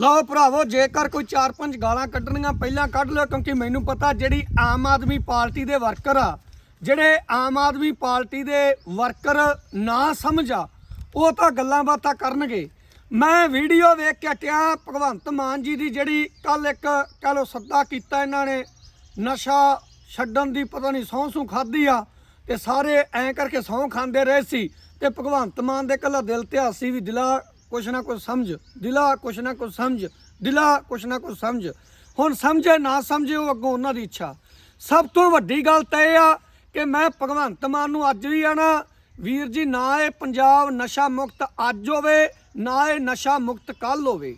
ਲਓ ਭਰਾਵੋ, ਜੇਕਰ ਕੋਈ 4-5 ਗਾਲਾਂ ਕੱਢਣੀਆਂ, ਪਹਿਲਾਂ ਕੱਢ ਲਿਓ, ਕਿਉਂਕਿ ਮੈਨੂੰ ਪਤਾ ਜਿਹੜੀ ਆਮ ਆਦਮੀ ਪਾਰਟੀ ਦੇ ਵਰਕਰ ਆ, ਜਿਹੜੇ ਆਮ ਆਦਮੀ ਪਾਰਟੀ ਦੇ ਵਰਕਰ ਨਾ ਸਮਝਾ ਉਹ ਤਾਂ ਗੱਲਾਂ ਬਾਤਾਂ ਕਰਨਗੇ। ਮੈਂ ਵੀਡੀਓ ਵੇਖ ਕੇ ਕਿਹਾ ਭਗਵੰਤ ਮਾਨ ਜੀ ਦੀ ਜਿਹੜੀ ਕੱਲ ਇੱਕ, ਕਹ ਲੋ ਸੱਦਾ ਕੀਤਾ ਇਹਨਾਂ ਨੇ, ਨਸ਼ਾ ਛੱਡਣ ਦੀ ਪਤਾ ਨਹੀਂ ਸਹੁੰ ਸੂ ਖਾਧੀ ਆ, ਤੇ ਸਾਰੇ ਐਂ ਕਰਕੇ ਸਹੁੰ ਖਾਂਦੇ ਰਹੇ ਸੀ, ਤੇ ਭਗਵੰਤ ਮਾਨ ਦੇ ਕੱਲਾ ਦਿਲ ਤੇ ਹਾਸੀ ਵੀ ਦਿਲਾ ਕੁਛ ਨਾ ਕੁਛ ਸਮਝ, ਦਿਲਾ ਕੁਛ ਨਾ ਕੁਛ ਸਮਝ, ਦਿਲਾ ਕੁਛ ਨਾ ਕੁਛ ਸਮਝ। ਹੁਣ ਸਮਝੇ ਨਾ ਸਮਝੇ ਉਹ ਅੱਗੋਂ ਉਹਨਾਂ ਦੀ ਇੱਛਾ। ਸਭ ਤੋਂ ਵੱਡੀ ਗੱਲ ਤਾਂ ਇਹ ਆ ਕਿ ਮੈਂ ਭਗਵੰਤ ਮਾਨ ਨੂੰ ਅੱਜ ਵੀ ਆਣਾ। ਵੀਰ ਜੀ, ਨਾ ਇਹ ਪੰਜਾਬ ਨਸ਼ਾ ਮੁਕਤ ਅੱਜ ਹੋਵੇ, ਨਾ ਇਹ ਨਸ਼ਾ ਮੁਕਤ ਕੱਲ ਹੋਵੇ।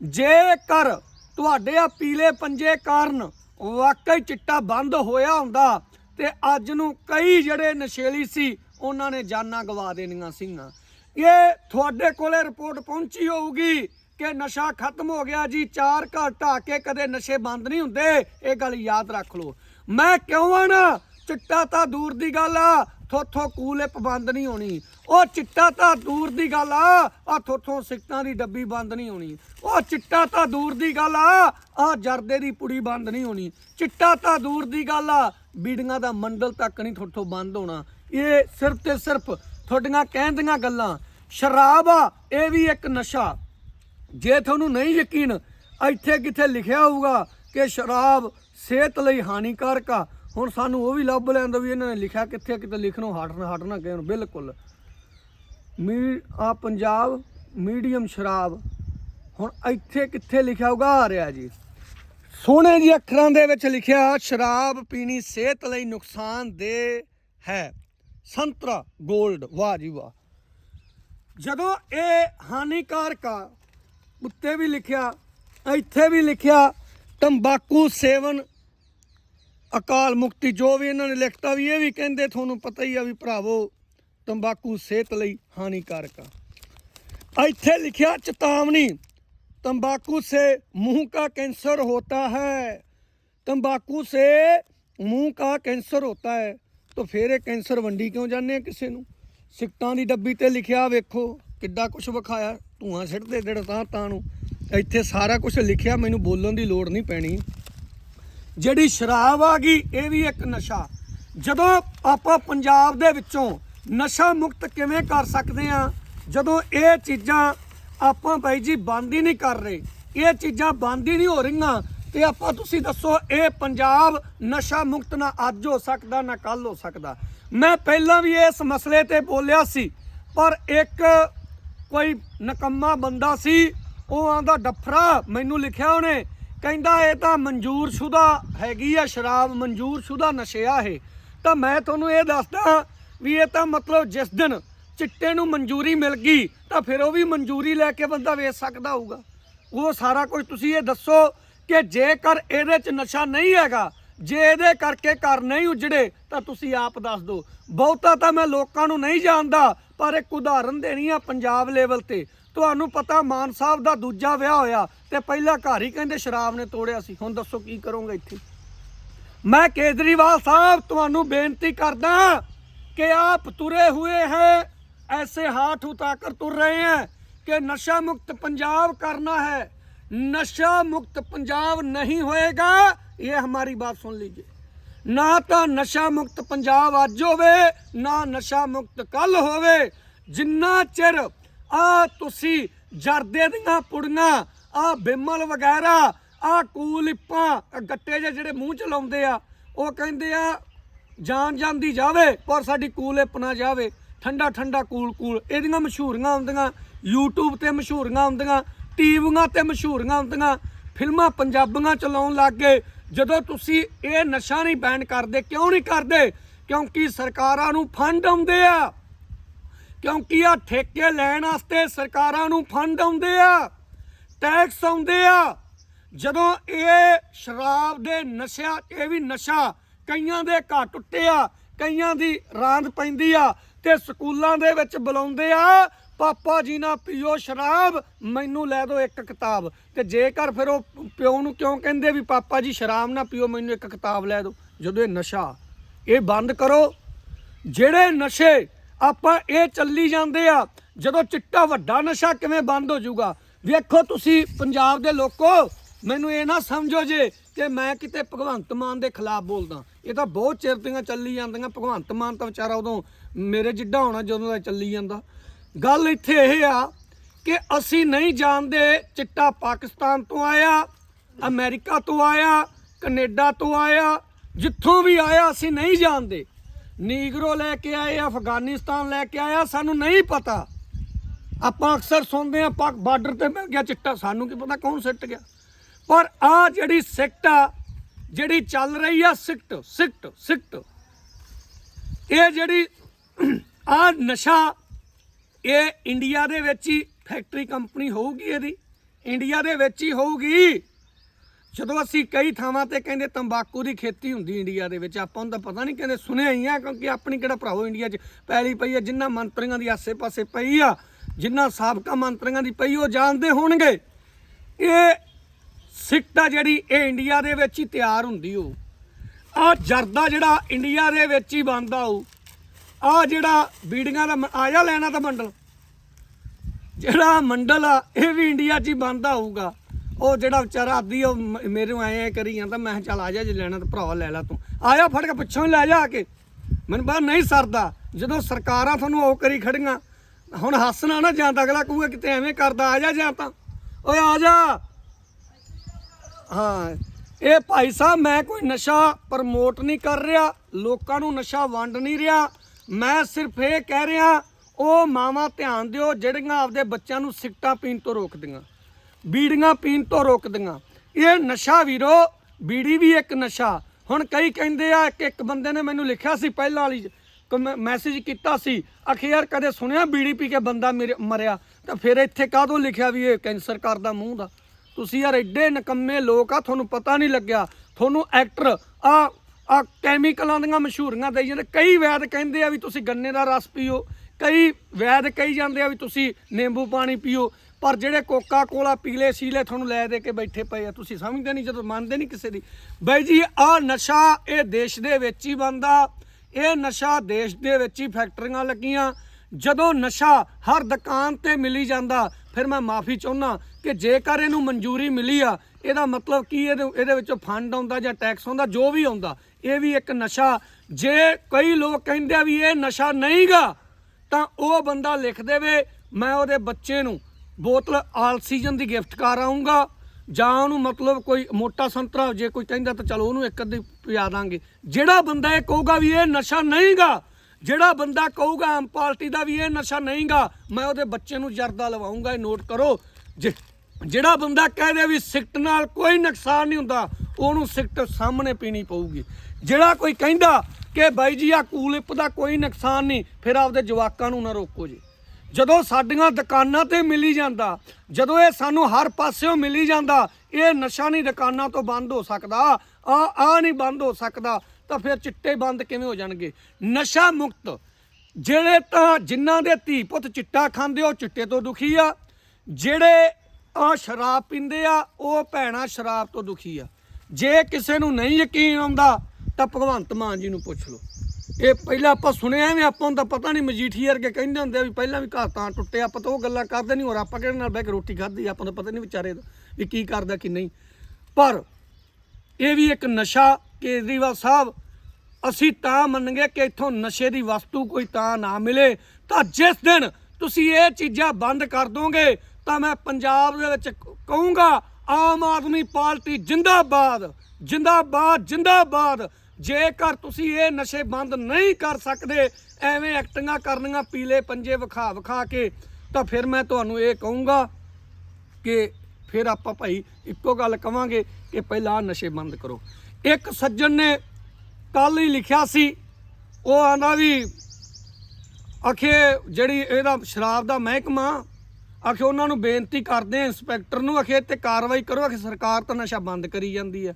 ਜੇਕਰ ਤੁਹਾਡੇ ਆ ਪੀਲੇ ਪੰਜੇ ਕਾਰਨ ਵਾਕਈ ਚਿੱਟਾ ਬੰਦ ਹੋਇਆ ਹੁੰਦਾ, ਤੇ ਅੱਜ ਨੂੰ ਕਈ ਜਿਹੜੇ ਨਸ਼ੇਲੀ ਸੀ, ਉਹਨਾਂ ਨੇ ਜਾਨਾਂ ਗਵਾ ਦੇਣੀਆਂ ਸੀਗੀਆਂ। ਇਹ ਤੁਹਾਡੇ ਕੋਲੇ ਰਿਪੋਰਟ ਪਹੁੰਚੀ ਹੋਊਗੀ ਕਿ ਨਸ਼ਾ ਖਤਮ ਹੋ ਗਿਆ ਜੀ, ਚਾਰ ਘਰ ਢਾ ਕੇ ਕਦੇ ਨਸ਼ੇ ਬੰਦ ਨਹੀਂ ਹੁੰਦੇ, ਇਹ ਗੱਲ ਯਾਦ ਰੱਖ ਲਓ। ਮੈਂ ਕਿਉਂ ਆਣਾ ਚਿੱਟਾ ਤਾਂ ਦੂਰ ਦੀ ਗੱਲ ਆ, ਥੋਥੋਂ ਕੂਲੇ ਬੰਦ ਨਹੀਂ ਹੋਣੀ। ਉਹ ਚਿੱਟਾ ਤਾਂ ਦੂਰ ਦੀ ਗੱਲ ਆ ਆ ਥੋਥੋਂ ਸਿੱਕਾਂ ਦੀ ਡੱਬੀ ਬੰਦ ਨਹੀਂ ਹੋਣੀ। ਉਹ ਚਿੱਟਾ ਤਾਂ ਦੂਰ ਦੀ ਗੱਲ ਆ ਆ ਜਰਦੇ ਦੀ ਪੁੜੀ ਬੰਦ ਨਹੀਂ ਹੋਣੀ। ਚਿੱਟਾ ਤਾਂ ਦੂਰ ਦੀ ਗੱਲ ਆ, ਬੀੜੀਆਂ ਦਾ ਮੰਡਲ ਤੱਕ ਨਹੀਂ ਥੋਥੋਂ ਬੰਦ ਹੋਣਾ। ਇਹ ਸਿਰਫ ਤੇ ਸਿਰਫ ਤੁਹਾਡੀਆਂ ਕਹਿਣ ਦੀਆਂ ਗੱਲਾਂ। ਸ਼ਰਾਬ ਆ ਇਹ ਵੀ ਇੱਕ ਨਸ਼ਾ। ਜੇ ਤੁਹਾਨੂੰ ਨਹੀਂ ਯਕੀਨ ਇੱਥੇ ਕਿੱਥੇ ਲਿਖਿਆ ਹੋਊਗਾ ਕਿ ਸ਼ਰਾਬ ਸਿਹਤ ਲਈ ਹਾਨੀਕਾਰਕ ਆ। ਹੁਣ ਸਾਨੂੰ ਉਹ ਵੀ ਲੱਭ ਲੈਂਦਾ ਵੀ ਇਹਨਾਂ ਨੇ ਲਿਖਿਆ ਕਿੱਥੇ ਆ, ਕਿਤੇ ਲਿਖਣੋਂ ਹਟਣਾ ਹਟਣਾ ਕਹਿਣ ਬਿਲਕੁਲ। ਮੀ ਆ ਪੰਜਾਬ ਮੀਡੀਅਮ ਸ਼ਰਾਬ। ਹੁਣ ਇੱਥੇ ਕਿੱਥੇ ਲਿਖਿਆ ਹੋਊਗਾ ਆ ਰਿਹਾ ਜੀ। ਸੋਹਣੇ ਜੀ ਅੱਖਰਾਂ ਦੇ ਵਿੱਚ ਲਿਖਿਆ ਸ਼ਰਾਬ ਪੀਣੀ ਸਿਹਤ ਲਈ ਨੁਕਸਾਨਦੇਹ ਹੈ। ਸੰਤਰਾ, ਗੋਲਡ ਵਾਹ ਜੀ ਵਾਹ ਜਦੋਂ ਇਹ ਹਾਨੀਕਾਰਕ ਆ, ਉੱਤੇ ਵੀ ਲਿਖਿਆ, ਇੱਥੇ ਵੀ ਲਿਖਿਆ, ਤੰਬਾਕੂ ਸੇਵਨ, ਅਕਾਲ ਮੁਕਤੀ, ਜੋ ਵੀ ਇਹਨਾਂ ਨੇ ਲਿਖਤਾ ਵੀ, ਇਹ ਵੀ ਕਹਿੰਦੇ, ਤੁਹਾਨੂੰ ਪਤਾ ਹੀ ਆ ਵੀ ਭਰਾਵੋ, ਤੰਬਾਕੂ ਸਿਹਤ ਲਈ ਹਾਨੀਕਾਰਕ ਆ। ਇੱਥੇ ਲਿਖਿਆ, ਚੇਤਾਵਨੀ, ਤੰਬਾਕੂ ਸੇ ਮੂੰਹ ਕਾ ਕੈਂਸਰ होता ਹੈ। ਤੰਬਾਕੂ ਸੇ ਮੂੰਹ ਕਾ ਕੈਂਸਰ होता ਹੈ। ਤਾਂ ਫਿਰ ਇਹ ਕੈਂਸਰ ਵੰਡੀ ਕਿਉਂ ਜਾਂਦੇ ਆ ਕਿਸੇ ਨੂੰ? ਸਿੱਕਟਾਂ ਦੀ ਡੱਬੀ ਤੇ ਲਿਖਿਆ ਵੇਖੋ ਕਿੱਦਾਂ ਕੁਝ ਵਿਖਾਇਆ, ਧੂਆਂ ਸਿੱਟਦੇ ਜਿਹੜਾ ਤਾਂ ਤਾਂ ਨੂੰ। ਇੱਥੇ ਸਾਰਾ ਕੁਝ ਲਿਖਿਆ, ਮੈਨੂੰ ਬੋਲਣ ਦੀ ਲੋੜ ਨਹੀਂ ਪੈਣੀ। ਜਿਹੜੀ ਸ਼ਰਾਬ ਆ ਗਈ, ਇਹ ਵੀ ਇੱਕ ਨਸ਼ਾ। ਜਦੋਂ ਆਪਾਂ ਪੰਜਾਬ ਦੇ ਵਿੱਚੋਂ ਨਸ਼ਾ ਮੁਕਤ ਕਿਵੇਂ ਕਰ ਸਕਦੇ ਆ? ਜਦੋਂ ਇਹ ਚੀਜ਼ਾਂ ਆਪਾਂ ਬਾਈ ਜੀ ਬੰਦ ਹੀ ਨਹੀਂ ਕਰ ਰਹੇ, ਇਹ ਚੀਜ਼ਾਂ ਬੰਦ ਹੀ ਨਹੀਂ ਹੋ ਰਹੀਆਂ ਤੇ ਆਪਾਂ ਤੁਸੀਂ ਦੱਸੋ, ਇਹ ਪੰਜਾਬ ਨਸ਼ਾ ਮੁਕਤ ਨਾ ਅੱਜ ਹੋ ਸਕਦਾ, ਨਾ ਕੱਲ ਹੋ ਸਕਦਾ। ਮੈਂ ਪਹਿਲਾਂ ਵੀ ਇਸ ਮਸਲੇ ਤੇ ਬੋਲਿਆ ਸੀ, ਪਰ ਇੱਕ ਕੋਈ ਨਕੰਮਾ ਬੰਦਾ ਸੀ, ਉਹ ਆਂਦਾ, ਡੱਫਰਾ, ਮੈਨੂੰ ਲਿਖਿਆ ਉਹਨੇ। ਕਹਿੰਦਾ, ਇਹ ਤਾਂ ਮਨਜ਼ੂਰ ਸ਼ੁਦਾ ਹੈਗੀ ਆ ਸ਼ਰਾਬ ਮਨਜ਼ੂਰ ਸ਼ੁਦਾ ਨਸ਼ਾ ਇਹ। ਤਾਂ ਮੈਂ ਤੁਹਾਨੂੰ ਇਹ ਦੱਸਦਾ ਵੀ ਇਹ ਤਾਂ ਮਤਲਬ ਜਿਸ ਦਿਨ ਚਿੱਟੇ ਨੂੰ ਮਨਜ਼ੂਰੀ ਮਿਲ ਗਈ, ਤਾਂ ਫਿਰ ਉਹ ਵੀ ਮਨਜ਼ੂਰੀ ਲੈ ਕੇ ਬੰਦਾ ਵੇਚ ਸਕਦਾ ਹੋਊਗਾ। ਉਹ ਸਾਰਾ ਕੁਝ ਤੁਸੀਂ ਇਹ ਦੱਸੋ ਕਿ ਜੇਕਰ ਇਹਦੇ 'ਚ ਨਸ਼ਾ ਨਹੀਂ ਹੈਗਾ, ਜੇ ਇਹਦੇ ਕਰਕੇ ਘਰ ਨਹੀਂ ਉਜੜੇ, ਤਾਂ ਤੁਸੀਂ ਆਪ ਦੱਸ ਦਿਓ। ਬਹੁਤਾ ਤਾਂ ਮੈਂ ਲੋਕਾਂ ਨੂੰ ਨਹੀਂ ਜਾਣਦਾ, ਪਰ ਇੱਕ ਉਦਾਹਰਨ ਦੇਣੀ ਆ ਪੰਜਾਬ ਲੈਵਲ ਤੇ। ਤੁਹਾਨੂੰ ਪਤਾ ਮਾਨ ਸਾਹਿਬ ਦਾ ਦੂਜਾ ਵਿਆਹ ਹੋਇਆ ਤੇ ਪਹਿਲਾ ਘਰ ਹੀ ਕਹਿੰਦੇ ਸ਼ਰਾਬ ਨੇ ਤੋੜਿਆ ਸੀ। ਹੁਣ ਦੱਸੋ ਕੀ ਕਰੋਗੇ ਇੱਥੇ? ਮੈਂ ਕੇਜਰੀਵਾਲ ਸਾਹਿਬ, ਤੁਹਾਨੂੰ ਬੇਨਤੀ ਕਰਦਾ ਕਿ ਆਪ ਤੁਰੇ ਹੋਏ ਹੈ, ਐਸੇ ਹਾਥ ਉਤਾਕਰ ਤੁਰ ਰਹੇ ਹੈ ਕਿ ਨਸ਼ਾ ਮੁਕਤ ਪੰਜਾਬ ਕਰਨਾ ਹੈ। नशा मुक्त पंजाब नहीं होएगा ये हमारी बात सुन लीजिए ਨਾ ਤਾਂ ਨਸ਼ਾ ਮੁਕਤ ਪੰਜਾਬ ਅੱਜ ਹੋਵੇ ਨਾ ਨਸ਼ਾ ਮੁਕਤ ਕੱਲ ਹੋਵੇ ਜਿੰਨਾ ਚਿਰ ਆ ਤੁਸੀਂ ਜਰਦੇ ਦੀਆਂ ਪੁੜੀਆਂ ਆ ਬਿਮਲ ਵਗੈਰਾ ਆ ਕੂਲਿਪਾਂ ਆਹ ਗੱਟੇ ਜਿਹੇ ਜਿਹੜੇ ਮੂੰਹ ਚ ਲਾਉਂਦੇ ਆ ਉਹ ਕਹਿੰਦੇ ਆ ਜਾਨ ਜਾਂਦੀ ਜਾਵੇ ਪਰ ਸਾਡੀ ਕੂਲਿਪ ਨਾ ਜਾਵੇ ਠੰਡਾ ਠੰਡਾ ਕੂਲ ਕੂਲ ਇਹਦੀਆਂ ਮਸ਼ਹੂਰੀਆਂ ਹੁੰਦੀਆਂ YouTube ਤੇ ਮਸ਼ਹੂਰੀਆਂ ਹੁੰਦੀਆਂ ਟੀਵੀਆਂ ਤੇ ਮਸ਼ਹੂਰੀਆਂ ਹੁੰਦੀਆਂ, ਫਿਲਮਾਂ ਪੰਜਾਬੀਆਂ ਚਲਾਉਣ ਲੱਗ ਗਏ। ਜਦੋਂ ਤੁਸੀਂ ਇਹ ਨਸ਼ਾ ਨਹੀਂ ਬੈਨ ਕਰਦੇ, ਕਿਉਂ ਨਹੀਂ ਕਰਦੇ? ਕਿਉਂਕਿ ਸਰਕਾਰਾਂ ਨੂੰ ਫੰਡ ਆਉਂਦੇ ਆ। ਕਿਉਂਕਿ ਆ ਠੇਕੇ ਲੈਣ ਵਾਸਤੇ ਸਰਕਾਰਾਂ ਨੂੰ ਫੰਡ ਆਉਂਦੇ ਆ। ਟੈਕਸ ਆਉਂਦੇ ਆ। ਜਦੋਂ ਇਹ ਸ਼ਰਾਬ ਦੇ ਨਸ਼ਾ ਇਹ ਵੀ ਨਸ਼ਾ ਕਈਆਂ ਦੇ ਘਰ ਟੁੱਟੇ ਆ, ਕਈਆਂ ਦੀ ਰਾਂਦ ਪੈਂਦੀ ਆ ਤੇ ਸਕੂਲਾਂ ਦੇ ਵਿੱਚ ਬੁਲਾਉਂਦੇ ਆ ਪਾਪਾ ਜੀ ਨਾ ਪੀਓ ਸ਼ਰਾਬ, ਮੈਨੂੰ ਲੈ ਦਿਓ ਇੱਕ ਕਿਤਾਬ। ਤੇ ਜੇਕਰ ਫਿਰ ਉਹ ਪਿਓ ਨੂੰ ਕਿਉਂ ਕਹਿੰਦੇ ਵੀ ਪਾਪਾ ਜੀ ਸ਼ਰਾਬ ਨਾ ਪੀਓ, ਮੈਨੂੰ ਇੱਕ ਕਿਤਾਬ ਲੈ ਦਿਓ? ਜਦੋਂ ਇਹ ਨਸ਼ਾ, ਇਹ ਬੰਦ ਕਰੋ। ਜਿਹੜੇ ਨਸ਼ੇ ਆਪਾਂ ਇਹ ਚੱਲੀ ਜਾਂਦੇ ਆ, ਜਦੋਂ ਚਿੱਟਾ ਵੱਡਾ ਨਸ਼ਾ ਕਿਵੇਂ ਬੰਦ ਹੋ ਜਾਊਗਾ? ਵੇਖੋ ਤੁਸੀਂ ਪੰਜਾਬ ਦੇ ਲੋਕੋ, ਮੈਨੂੰ ਇਹ ਨਾ ਸਮਝੋ ਜੇ ਕਿ ਮੈਂ ਕਿਤੇ ਭਗਵੰਤ ਮਾਨ ਦੇ ਖਿਲਾਫ ਬੋਲਦਾ। ਇਹ ਤਾਂ ਬਹੁਤ ਚਿਰ ਦੀਆਂ ਚੱਲੀ ਜਾਂਦੀਆਂ, ਭਗਵੰਤ ਮਾਨ ਤਾਂ ਵਿਚਾਰਾ ਉਦੋਂ ਮੇਰੇ ਜਿੱਡਾ ਹੋਣਾ ਜਦੋਂ ਦਾ ਚੱਲੀ ਜਾਂਦਾ। ਗੱਲ ਇੱਥੇ ਇਹ ਆ ਕਿ ਅਸੀਂ ਨਹੀਂ ਜਾਣਦੇ ਚਿੱਟਾ ਪਾਕਿਸਤਾਨ ਤੋਂ ਆਇਆ, ਅਮਰੀਕਾ ਤੋਂ ਆਇਆ, ਕੈਨੇਡਾ ਤੋਂ ਆਇਆ, ਜਿੱਥੋਂ ਵੀ ਆਇਆ ਅਸੀਂ ਨਹੀਂ ਜਾਣਦੇ। ਨੀਗਰੋ ਲੈ ਕੇ ਆਏ, ਅਫਗਾਨਿਸਤਾਨ ਲੈ ਕੇ ਆਇਆ, ਸਾਨੂੰ ਨਹੀਂ ਪਤਾ। ਆਪਾਂ ਅਕਸਰ ਸੁਣਦੇ ਆ ਪਾਕ ਬਾਰਡਰ ਤੇ ਮਿਲ ਗਿਆ ਚਿੱਟਾ, ਸਾਨੂੰ ਕੀ ਪਤਾ ਕੌਣ ਸਿੱਟ ਗਿਆ। ਪਰ ਆ ਜਿਹੜੀ ਸਿੱਟ ਆ, ਜਿਹੜੀ ਚੱਲ ਰਹੀ ਆ, ਸਿੱਟ ਸਿੱਟ ਸਿੱਟ, ਇਹ ਜਿਹੜੀ ਆ ਨਸ਼ਾ ਇਹ ਇੰਡੀਆ ਦੇ ਵਿੱਚ ਹੀ ਫੈਕਟਰੀ ਕੰਪਨੀ ਹੋਊਗੀ ਇਹਦੀ। ਇੰਡੀਆ ਦੇ ਵਿੱਚ ਹੀ ਹੋਊਗੀ। ਜਦੋਂ ਅਸੀਂ ਕਈ ਥਾਵਾਂ ਤੇ ਕਹਿੰਦੇ ਤੰਬਾਕੂ ਦੀ ਖੇਤੀ ਹੁੰਦੀ ਇੰਡੀਆ ਦੇ ਵਿੱਚ, ਆਪਾਂ ਨੂੰ ਤਾਂ ਪਤਾ ਨਹੀਂ ਕਹਿੰਦੇ ਸੁਣਿਆ ਹੀ ਆ, ਕਿਉਂਕਿ ਆਪਣੀ ਕਿਹੜਾ ਭਰਾਵੋ ਇੰਡੀਆ 'ਚ ਪੈਲੀ ਪਈ ਆ, ਜਿੰਨਾ ਮੰਤਰੀਆਂ ਦੀ ਆਸੇ-ਪਾਸੇ ਪਈ ਆ, ਜਿੰਨਾ ਸਾਬਕਾ ਮੰਤਰੀਆਂ ਦੀ ਪਈ, ਉਹ ਜਾਣਦੇ ਹੋਣਗੇ। ਇਹ ਸਿੱਟਾ ਜਿਹੜੀ ਇਹ ਇੰਡੀਆ ਦੇ ਵਿੱਚ ਹੀ ਤਿਆਰ ਹੁੰਦੀ ਹੋ ਆ ਜਰਦਾ ਜਿਹੜਾ ਇੰਡੀਆ ਦੇ ਵਿੱਚ ਹੀ ਬਣਦਾ ਹੋ ਆ ਜਿਹੜਾ ਬੀੜੀਆਂ ਦਾ ਮ- ਆਇਆ ਲੈਣਾ ਤਾਂ ਮੰਡਲ। ਜਿਹੜਾ ਮੰਡਲ ਆ, ਇਹ ਵੀ ਇੰਡੀਆ 'ਚ ਹੀ ਬਣਦਾ ਹੋਊਗਾ। ਉਹ ਜਿਹੜਾ ਵਿਚਾਰਾ ਆਦੀ ਉਹ ਮੇਰੇ ਨੂੰ ਐਂ ਕਰੀ ਜਾਂਦਾ, ਮੈਂ ਕਿਹਾ ਚੱਲ ਆ ਜਾ ਜੇ ਲੈਣਾ ਤਾਂ ਭਰਾ ਲੈ ਲੈ ਤੂੰ। ਆਇਆ ਫੜ ਕੇ ਪਿੱਛੋਂ ਲੈ ਜਾ ਕੇ। ਮੈਨੂੰ ਬਾਹਰ ਨਹੀਂ ਸਰਦਾ। ਜਦੋਂ ਸਰਕਾਰਾਂ ਤੁਹਾਨੂੰ ਉਹ ਕਰੀ ਖੜੀਆਂ, ਹੁਣ ਹੱਸਣਾ ਨਾ ਜਾਂ ਤਾਂ ਅਗਲਾ ਕਹੂਗਾ ਕਿਤੇ ਐਵੇਂ ਕਰਦਾ, ਆ ਜਾ ਜਾਂ ਤਾਂ ਓਏ ਆ ਜਾ। ਹਾਂ, ਇਹ ਭਾਈ ਸਾਹਿਬ, ਮੈਂ ਕੋਈ ਨਸ਼ਾ ਪ੍ਰਮੋਟ ਨਹੀਂ ਕਰ ਰਿਹਾ, ਲੋਕਾਂ ਨੂੰ ਨਸ਼ਾ ਵੰਡ ਨਹੀਂ ਰਿਹਾ। ਮੈਂ ਸਿਰਫ ਇਹ ਕਹਿ ਰਿਹਾ, ਉਹ ਮਾਵਾਂ ਧਿਆਨ ਦਿਓ, ਜਿਹੜੀਆਂ ਆਪਦੇ ਬੱਚਿਆਂ ਨੂੰ ਸਿਗਟਾਂ ਪੀਣ ਤੋਂ ਰੋਕਦੀਆਂ। ਬੀੜੀਆਂ ਪੀਣ ਤੋਂ ਰੋਕਦੀਆਂ। ਇਹ ਨਸ਼ਾ ਵੀਰੋ, ਬੀੜੀ ਵੀ ਇੱਕ ਨਸ਼ਾ। ਹੁਣ ਕਈ ਕਹਿੰਦੇ ਆ ਕਿ ਇੱਕ ਬੰਦੇ ਨੇ ਮੈਨੂੰ ਲਿਖਿਆ ਸੀ, ਪਹਿਲਾਂ ਵਾਲੀ ਮੈਸੇਜ ਕੀਤਾ ਸੀ, ਅਖੇ ਯਾਰ, ਕਦੇ ਸੁਣਿਆ ਬੀੜੀ ਪੀ ਕੇ ਬੰਦਾ ਮੇਰੇ- ਮਰਿਆ? ਤਾਂ ਫਿਰ ਇੱਥੇ ਕਾਹਦੋਂ ਲਿਖਿਆ ਵੀ ਇਹ ਕੈਂਸਰ ਕਰਦਾ ਮੂੰਹ ਦਾ? ਤੁਸੀਂ ਯਾਰ, ਐਡੇ ਨਕੰਮੇ ਲੋਕ ਆ, ਤੁਹਾਨੂੰ ਪਤਾ ਨਹੀਂ ਲੱਗਿਆ। ਤੁਹਾਨੂੰ ਐਕਟਰ ਆ ਆ ਕੈਮੀਕਲਾਂ ਦੀਆਂ ਮਸ਼ਹੂਰੀਆਂ ਦੇਈ ਜਾਂਦੇ। ਕਈ ਵੈਦ ਕਹਿੰਦੇ ਆ ਵੀ ਤੁਸੀਂ ਗੰਨੇ ਦਾ ਰਸ ਪੀਓ। ਕਈ ਵੈਦ ਕਹੀ ਜਾਂਦੇ ਆ ਵੀ ਤੁਸੀਂ ਨਿੰਬੂ ਪਾਣੀ ਪੀਓ। ਪਰ ਜਿਹੜੇ ਕੋਕਾ ਕੋਲਾ ਪੀਲੇ ਸੀਲੇ ਤੁਹਾਨੂੰ ਲੈ ਦੇ ਕੇ ਬੈਠੇ ਪਏ ਆ। ਤੁਸੀਂ ਸਮਝਦੇ ਨਹੀਂ, ਜਦੋਂ ਮੰਨਦੇ ਨਹੀਂ ਕਿਸੇ ਦੀ। ਬਾਈ ਜੀ, ਆ ਨਸ਼ਾ ਇਹ ਦੇਸ਼ ਦੇ ਵਿੱਚ ਹੀ ਬੰਦਾ ਇਹ ਨਸ਼ਾ ਦੇਸ਼ ਦੇ ਵਿੱਚ ਹੀ ਫੈਕਟਰੀਆਂ ਲੱਗੀਆਂ। ਜਦੋਂ ਨਸ਼ਾ ਹਰ ਦੁਕਾਨ ਤੇ ਮਿਲੀ ਜਾਂਦਾ, ਫਿਰ ਮੈਂ ਮਾਫੀ ਚਾਹੁੰਦਾ ਕਿ ਜੇਕਰ ਇਹਨੂੰ ਮਨਜ਼ੂਰੀ ਮਿਲੀ ਆ, ਇਹਦਾ ਮਤਲਬ ਕੀ ਇਹਦੇ ਇਹਦੇ ਵਿੱਚੋਂ ਫੰਡ ਆਉਂਦਾ ਜਾਂ ਟੈਕਸ ਆਉਂਦਾ, ਜੋ ਵੀ ਆਉਂਦਾ ਇਹ ਵੀ ਇੱਕ ਨਸ਼ਾ। ਜੇ ਕਈ ਲੋਕ ਕਹਿੰਦੇ ਆ ਵੀ ਇਹ ਨਸ਼ਾ ਨਹੀਂਗਾ, ਤਾਂ ਉਹ ਬੰਦਾ ਲਿਖ ਦੇਵੇ, ਮੈਂ ਉਹਦੇ ਬੱਚੇ ਨੂੰ ਬੋਤਲ ਆਕਸੀਜਨ ਦੀ ਗਿਫਟ ਕਰ ਆਉਂਗਾ ਜਾਂ ਉਹਨੂੰ ਮਤਲਬ ਕੋਈ ਮੋਟਾ ਸੰਤਰਾ, ਜੇ ਕੋਈ ਕਹਿੰਦਾ ਤਾਂ ਚਲੋ ਉਹਨੂੰ ਇੱਕ ਅੱਧੀ ਪਿਆ ਦਾਂਗੇ। ਜਿਹੜਾ ਬੰਦਾ ਇਹ ਕਹੂਗਾ ਵੀ ਇਹ ਨਸ਼ਾ ਨਹੀਂਗਾ, ਜਿਹੜਾ ਬੰਦਾ ਕਹੂਗਾ ਆਮ ਪਾਰਟੀ ਦਾ ਵੀ ਇਹ ਨਸ਼ਾ ਨਹੀਂਗਾ, ਮੈਂ ਉਹਦੇ ਬੱਚੇ ਨੂੰ ਜਰਦਾ ਲਵਾਉਂਗਾ ਇਹ ਨੋਟ ਕਰੋ। ਜੇ- ਜਿਹੜਾ ਬੰਦਾ ਕਹਦੇ ਵੀ ਸਿਕਟ ਨਾਲ ਕੋਈ ਨੁਕਸਾਨ ਨਹੀਂ ਹੁੰਦਾ, ਉਹਨੂੰ ਸਿਕਟ ਸਾਹਮਣੇ ਪੀਣੀ ਪਊਗੀ। ਜਿਹੜਾ ਕੋਈ ਕਹਿੰਦਾ ਕਿ ਬਾਈ ਜੀ ਆ ਕੂਲਿਪ ਦਾ ਕੋਈ ਨੁਕਸਾਨ ਨਹੀਂ, ਫਿਰ ਆਪਦੇ ਜਵਾਕਾਂ ਨੂੰ ਨਾ ਰੋਕੋ ਜੀ। ਜਦੋਂ ਸਾਡੀਆਂ ਦੁਕਾਨਾਂ ਤੇ ਮਿਲੀ ਜਾਂਦਾ, ਜਦੋਂ ਇਹ ਸਾਨੂੰ ਹਰ ਪਾਸਿਓਂ ਮਿਲੀ ਜਾਂਦਾ, ਇਹ ਨਸ਼ਾ ਨਹੀਂ ਦੁਕਾਨਾਂ ਤੋਂ ਬੰਦ ਹੋ ਸਕਦਾ ਆ ਆ ਨਹੀਂ ਬੰਦ ਹੋ ਸਕਦਾ, ਤਾਂ ਫਿਰ ਚਿੱਟੇ ਬੰਦ ਕਿਵੇਂ ਹੋ ਜਾਣਗੇ? ਨਸ਼ਾ ਮੁਕਤ, ਜਿਹੜੇ ਤਾਂ ਜਿਨ੍ਹਾਂ ਦੇ ਧੀ ਪੁੱਤ ਚਿੱਟਾ ਖਾਂਦੇ ਉਹ ਚਿੱਟੇ ਤੋਂ ਦੁਖੀ ਆ। ਜਿਹੜੇ ਆ ਸ਼ਰਾਬ ਪੀਂਦੇ ਆ, ਉਹ ਭੈਣਾ ਸ਼ਰਾਬ ਤੋਂ ਦੁਖੀ ਆ। ਜੇ ਕਿਸੇ ਨੂੰ ਨਹੀਂ ਯਕੀਨ ਆਉਂਦਾ ਤਾਂ ਭਗਵੰਤ ਮਾਨ ਜੀ ਨੂੰ ਪੁੱਛ ਲਓ। ਇਹ ਪਹਿਲਾਂ ਆਪਾਂ ਸੁਣਿਆ ਵੀ ਆਪਾਂ ਨੂੰ ਤਾਂ ਪਤਾ ਨਹੀਂ ਮਜੀਠੀ ਵਰਗੇ ਕਹਿੰਦੇ ਹੁੰਦੇ ਆ ਵੀ ਪਹਿਲਾਂ ਵੀ ਘਰ ਤਾਂ ਟੁੱਟੇ, ਆਪਾਂ ਤਾਂ ਉਹ ਗੱਲਾਂ ਕਰਦੇ ਨਹੀਂ, ਹੋਰ ਆਪਾਂ ਕਿਹੜੇ ਨਾਲ ਬਹਿ ਕੇ ਰੋਟੀ ਖਾਧੀ, ਆਪਾਂ ਨੂੰ ਪਤਾ ਨਹੀਂ ਵਿਚਾਰੇ ਦਾ ਵੀ ਕੀ ਕਰਦਾ ਕੀ ਨਹੀਂ। ਪਰ ਇਹ ਵੀ ਇੱਕ ਨਸ਼ਾ ਕੇਜਰੀਵਾਲ ਸਾਹਿਬ, ਅਸੀਂ ਤਾਂ ਮੰਨਗੇ ਕਿ ਇੱਥੋਂ ਨਸ਼ੇ ਦੀ ਵਸਤੂ ਕੋਈ ਤਾਂ ਨਾ ਮਿਲੇ। ਤਾਂ ਜਿਸ ਦਿਨ ਤੁਸੀਂ ਇਹ ਚੀਜ਼ਾਂ ਬੰਦ ਕਰ ਦੋਗੇ, ਤਾਂ ਮੈਂ ਪੰਜਾਬ ਦੇ ਵਿੱਚ ਕਹੂੰਗਾ, ਆਮ ਆਦਮੀ ਪਾਰਟੀ ਜਿੰਦਾਬਾਦ ਜਿੰਦਾਬਾਦ ਜਿੰਦਾਬਾਦ। ਜੇਕਰ ਤੁਸੀਂ ਇਹ ਨਸ਼ੇ ਬੰਦ ਨਹੀਂ ਕਰ ਸਕਦੇ, ਐਵੇਂ ਐਕਟਿੰਗਾਂ ਕਰਨੀਆਂ, ਪੀਲੇ ਪੰਜੇ ਵਿਖਾ ਵਿਖਾ ਕੇ, ਤਾਂ ਫਿਰ ਮੈਂ ਤੁਹਾਨੂੰ ਇਹ ਕਹੂੰਗਾ ਕਿ ਫਿਰ ਆਪਾਂ ਭਾਈ ਇੱਕੋ ਗੱਲ ਕਵਾਂਗੇ ਕਿ ਪਹਿਲਾਂ ਨਸ਼ੇ ਬੰਦ ਕਰੋ। ਇੱਕ ਸੱਜਣ ਨੇ ਕੱਲ ਹੀ ਲਿਖਿਆ ਸੀ, ਉਹ ਆਂਦਾ ਵੀ ਅਖੇ ਜਿਹੜੀ ਇਹਦਾ ਸ਼ਰਾਬ ਦਾ ਮਹਿਕਮਾ ਅਖੇ ਉਹਨਾਂ ਨੂੰ ਬੇਨਤੀ ਕਰਦੇ ਆ ਇੰਸਪੈਕਟਰ ਨੂੰ ਅਖੇ ਤੇ ਕਾਰਵਾਈ ਕਰੋ ਅਖੇ ਸਰਕਾਰ ਤਾਂ ਨਸ਼ਾ ਬੰਦ ਕਰੀ ਜਾਂਦੀ ਹੈ।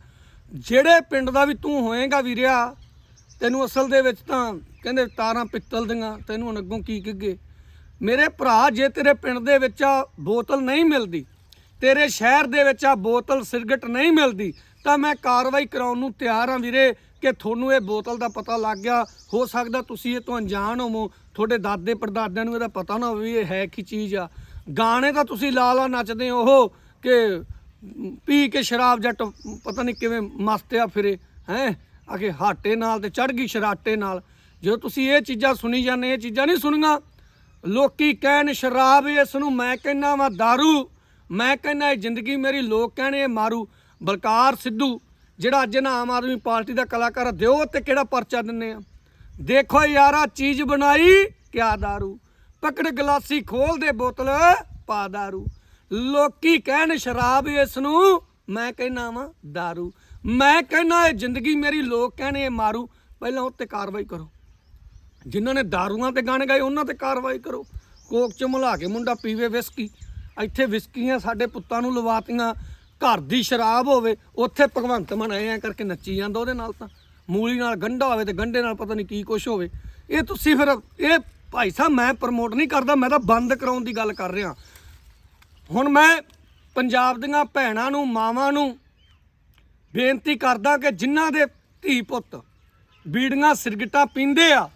ਜਿਹੜੇ ਪਿੰਡ ਦਾ ਵੀ ਤੂੰ ਹੋਏਗਾ ਵੀਰਿਆ, ਤੈਨੂੰ ਅਸਲ ਦੇ ਵਿੱਚ ਤਾਂ ਕਹਿੰਦੇ ਤਾਰਾਂ ਪਿੱਤਲ ਦੀਆਂ, ਤੈਨੂੰ ਹੁਣ ਅੱਗੋਂ ਕੀ ਕਿੱਗੇ ਮੇਰੇ ਭਰਾ, ਜੇ ਤੇਰੇ ਪਿੰਡ ਦੇ ਵਿੱਚ ਆ ਬੋਤਲ ਨਹੀਂ ਮਿਲਦੀ, ਤੇਰੇ ਸ਼ਹਿਰ ਦੇ ਵਿੱਚ ਆ ਬੋਤਲ ਸਿਗਰਟ ਨਹੀਂ ਮਿਲਦੀ, ਤਾਂ ਮੈਂ ਕਾਰਵਾਈ ਕਰਾਉਣ ਨੂੰ ਤਿਆਰ ਹਾਂ ਵੀਰੇ ਕਿ ਤੁਹਾਨੂੰ ਇਹ ਬੋਤਲ ਦਾ ਪਤਾ ਲੱਗ ਗਿਆ। ਹੋ ਸਕਦਾ ਤੁਸੀਂ ਇਹ ਤੋਂ ਅਣਜਾਣ ਹੋਵੋ, ਤੁਹਾਡੇ ਦਾਦੇ ਪੜਦਾਦਿਆਂ ਨੂੰ ਇਹਦਾ ਪਤਾ ਨਾ ਹੋਵੇ ਇਹ ਹੈ ਕੀ ਚੀਜ਼ ਆ। ਗਾਣੇ ਤਾਂ ਤੁਸੀਂ ਲਾ ਲਾ ਨੱਚਦੇ ਹੋ, ਉਹ ਕਿ ਪੀ ਕੇ ਸ਼ਰਾਬ ਜੱਟ ਪਤਾ ਨਹੀਂ ਕਿਵੇਂ ਮਸਤਿਆ ਫਿਰੇ ਹੈ ਆਖੇ ਹਾਟੇ ਨਾਲ ਤੇ ਚੜ ਗਈ ਸ਼ਰਾਟੇ ਨਾਲ ਜਦੋਂ ਤੁਸੀਂ ਇਹ ਚੀਜ਼ਾਂ ਸੁਣੀ ਜਾਂਦੇ ਇਹ ਚੀਜ਼ਾਂ ਨਹੀਂ ਸੁਣੀਆਂ ਲੋਕੀ ਕਹਿਣ ਸ਼ਰਾਬ ਇਸ ਨੂੰ ਮੈਂ ਕਹਿੰਦਾ ਵਾ दारू ਮੈਂ ਕਹਿੰਦਾ ਇਹ ਜ਼ਿੰਦਗੀ ਮੇਰੀ ਲੋਕ ਕਹਿਣ ਇਹ ਮਾਰੂ ਬਲਕਾਰ ਸਿੱਧੂ ਜਿਹੜਾ ਅੱਜ ਨਾ ਆਮ ਆਦਮੀ ਪਾਰਟੀ ਦਾ ਕਲਾਕਾਰ ਆ, ਦਿਓ ਤੇ ਕਿਹੜਾ ਪਰਚਾ ਦਿੰਨੇ ਆ ਦੇਖੋ ਯਾਰਾ ਚੀਜ਼ ਬਣਾਈ ਕਿਆ दारू ਪਕੜ ਗਲਾਸੀ ਖੋਲ ਦੇ ਬੋਤਲ ਪਾ दारू ਲੋਕੀ ਕਹਿਣ ਸ਼ਰਾਬ ਇਸ ਨੂੰ। ਮੈਂ ਕਹਿੰਦਾ ਵਾਂ दारू ਮੈਂ ਕਹਿੰਦਾ ਇਹ ਜ਼ਿੰਦਗੀ ਮੇਰੀ, ਲੋਕ ਕਹਿਣ ਇਹ ਮਾਰੂ। ਪਹਿਲਾਂ ਉੱਤੇ ਕਾਰਵਾਈ ਕਰੋ। ਜਿਨ੍ਹਾਂ ਨੇ ਦਾਰੂਆਂ ਤੇ ਗਾਣੇ ਗਾਏ, ਉਹਨਾਂ ਤੇ ਕਾਰਵਾਈ ਕਰੋ। ਕੋਕ ਚ ਮੁਲਾ ਕੇ ਮੁੰਡਾ ਪੀਵੇ ਵਿਸਕੀ। ਇੱਥੇ ਵਿਸਕੀਆਂ ਸਾਡੇ ਪੁੱਤਾਂ ਨੂੰ ਲਵਾਤੀਆਂ। ਘਰ ਦੀ ਸ਼ਰਾਬ ਹੋਵੇ, ਉੱਥੇ ਭਗਵੰਤ ਮਨ ਐਂ ਕਰਕੇ ਨੱਚੀ ਜਾਂਦਾ ਉਹਦੇ ਨਾਲ ਤਾਂ। ਮੂਲੀ ਨਾਲ ਗੰਢਾ ਹੋਵੇ ਤੇ ਗੰਢੇ ਨਾਲ ਪਤਾ ਨਹੀਂ ਕੀ ਕੁਛ ਹੋਵੇ। ਇਹ ਤੁਸੀਂ ਫਿਰ, ਇਹ ਭਾਈ ਸਾਹਿਬ ਮੈਂ ਪ੍ਰਮੋਟ ਨਹੀਂ ਕਰਦਾ, ਮੈਂ ਤਾਂ ਬੰਦ ਕਰਾਉਣ ਦੀ ਗੱਲ ਕਰ ਰਿਹਾ। ਹੁਣ ਮੈਂ ਪੰਜਾਬ ਦੀਆਂ ਭੈਣਾਂ ਨੂੰ, ਮਾਵਾਂ ਨੂੰ ਬੇਨਤੀ ਕਰਦਾ ਕਿ ਜਿਨ੍ਹਾਂ ਦੇ ਧੀ ਪੁੱਤ ਬੀੜੀਆਂ, ਸਿਰਗਟਾਂ ਪੀਂਦੇ ਆ,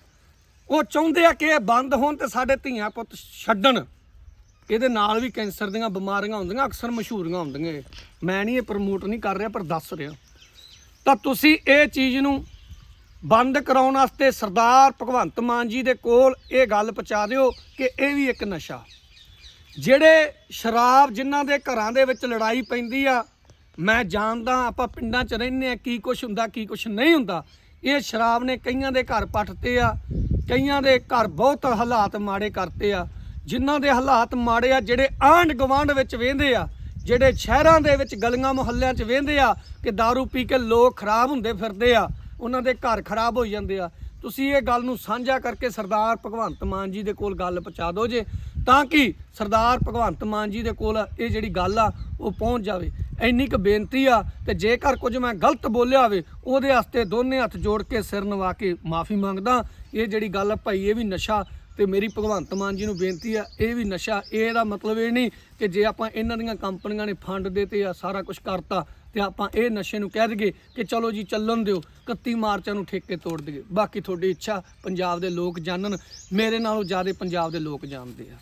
ਉਹ ਚਾਹੁੰਦੇ ਆ ਕਿ ਇਹ ਬੰਦ ਹੋਣ ਤੇ ਸਾਡੇ ਧੀਆਂ ਪੁੱਤ ਛੱਡਣ। ਇਹਦੇ ਨਾਲ ਵੀ ਕੈਂਸਰ ਦੀਆਂ ਬਿਮਾਰੀਆਂ ਹੁੰਦੀਆਂ, ਅਕਸਰ ਮਸ਼ਹੂਰੀਆਂ ਹੁੰਦੀਆਂ ਮੈਂ ਨਹੀਂ ਇਹ ਪ੍ਰਮੋਟ ਨਹੀਂ ਕਰ ਰਿਹਾ, ਪਰ ਦੱਸ ਰਿਹਾ। ਤਾਂ ਤੁਸੀਂ ਇਹ ਚੀਜ਼ ਨੂੰ ਬੰਦ ਕਰਾਉਣ ਵਾਸਤੇ ਸਰਦਾਰ ਭਗਵੰਤ ਮਾਨ ਜੀ ਦੇ ਕੋਲ ਇਹ ਗੱਲ ਪਹੁੰਚਾ ਦਿਓ ਕਿ ਇਹ ਵੀ ਇੱਕ ਨਸ਼ਾ। ਜਿਹੜੇ ਸ਼ਰਾਬ ਜਿਨ੍ਹਾਂ ਦੇ ਘਰਾਂ ਦੇ ਵਿੱਚ ਲੜਾਈ ਪੈਂਦੀ ਆ, ਮੈਂ ਜਾਣਦਾ ਆਪਾਂ ਪਿੰਡਾਂ 'ਚ ਰਹਿੰਦੇ ਆ ਕੀ ਕੁਝ ਹੁੰਦਾ, ਕੀ ਕੁਝ ਨਹੀਂ ਹੁੰਦਾ। ਇਹ ਸ਼ਰਾਬ ਨੇ ਕਈਆਂ ਦੇ ਘਰ ਪੱਟਤੇ ਆ, ਕਈਆਂ ਦੇ ਘਰ ਬਹੁਤ ਹਾਲਾਤ ਮਾੜੇ ਕਰਤੇ ਆ। ਜਿਨ੍ਹਾਂ ਦੇ ਹਾਲਾਤ ਮਾੜੇ ਆ, ਜਿਹੜੇ ਆਂਢ ਗਵਾਂਢ ਵਿੱਚ ਵੇਂਦੇ ਆ, ਜਿਹੜੇ ਸ਼ਹਿਰਾਂ ਦੇ ਵਿੱਚ ਗਲੀਆਂ ਮੁਹੱਲਿਆਂ 'ਚ ਵੇਂਦੇ ਆ ਕਿ दारू ਪੀ ਕੇ ਲੋਕ ਖਰਾਬ ਹੁੰਦੇ ਫਿਰਦੇ ਆ, ਉਹਨਾਂ ਦੇ ਘਰ ਖਰਾਬ ਹੋ ਜਾਂਦੇ ਆ। ਤੁਸੀਂ ਇਹ ਗੱਲ ਨੂੰ ਸਾਂਝਾ ਕਰਕੇ ਸਰਦਾਰ ਭਗਵੰਤ ਮਾਨ ਜੀ ਦੇ ਕੋਲ ਗੱਲ ਪਹੁੰਚਾ ਦਿਓ ਜੇ। ਤਾਂ ਕਿ ਸਰਦਾਰ ਭਗਵੰਤ ਮਾਨ ਜੀ ਦੇ ਕੋਲ ਇਹ ਜਿਹੜੀ ਗੱਲ ਆ, ਉਹ ਪਹੁੰਚ ਜਾਵੇ। ਇੰਨੀ ਕੁ ਬੇਨਤੀ ਆ, ਤੇ ਜੇਕਰ ਕੁਝ ਮੈਂ ਗਲਤ ਬੋਲਿਆ ਹੋਵੇ, ਉਹਦੇ ਵਾਸਤੇ ਦੋਨੇ ਹੱਥ ਜੋੜ ਕੇ ਸਿਰ ਨਵਾ ਕੇ ਮਾਫੀ ਮੰਗਦਾ। ਇਹ ਜਿਹੜੀ ਗੱਲ ਆ ਭਾਈ, ਇਹ ਵੀ ਨਸ਼ਾ, ਤੇ ਮੇਰੀ ਭਗਵੰਤ ਮਾਨ ਜੀ ਨੂੰ ਬੇਨਤੀ ਆ, ਇਹ ਵੀ ਨਸ਼ਾ, ਇਹਦਾ ਮਤਲਬ ਇਹ ਨਹੀਂ ਕਿ ਜੇ ਆਪਾਂ ਇਹਨਾਂ ਦੀਆਂ ਕੰਪਨੀਆਂ ਨੇ ਫੰਡ ਦੇ ਤੇ ਆ ਸਾਰਾ ਕੁਝ ਕਰਤਾ, ਤੇ ਆਪਾਂ ਇਹ ਨਸ਼ੇ ਨੂੰ ਕਹਿ ਦਈਏ ਕਿ ਚਲੋ ਜੀ, ਚੱਲਣ ਦਿਓ 31 ਮਾਰਚਾਂ ਨੂੰ ਠੇਕੇ ਤੋੜ ਦਈਏ। ਬਾਕੀ ਤੁਹਾਡੀ ਇੱਛਾ, ਪੰਜਾਬ ਦੇ ਲੋਕ ਜਾਣਨ, ਮੇਰੇ ਨਾਲੋਂ ਜ਼ਿਆਦਾ ਪੰਜਾਬ ਦੇ ਲੋਕ ਜਾਣਦੇ ਆ।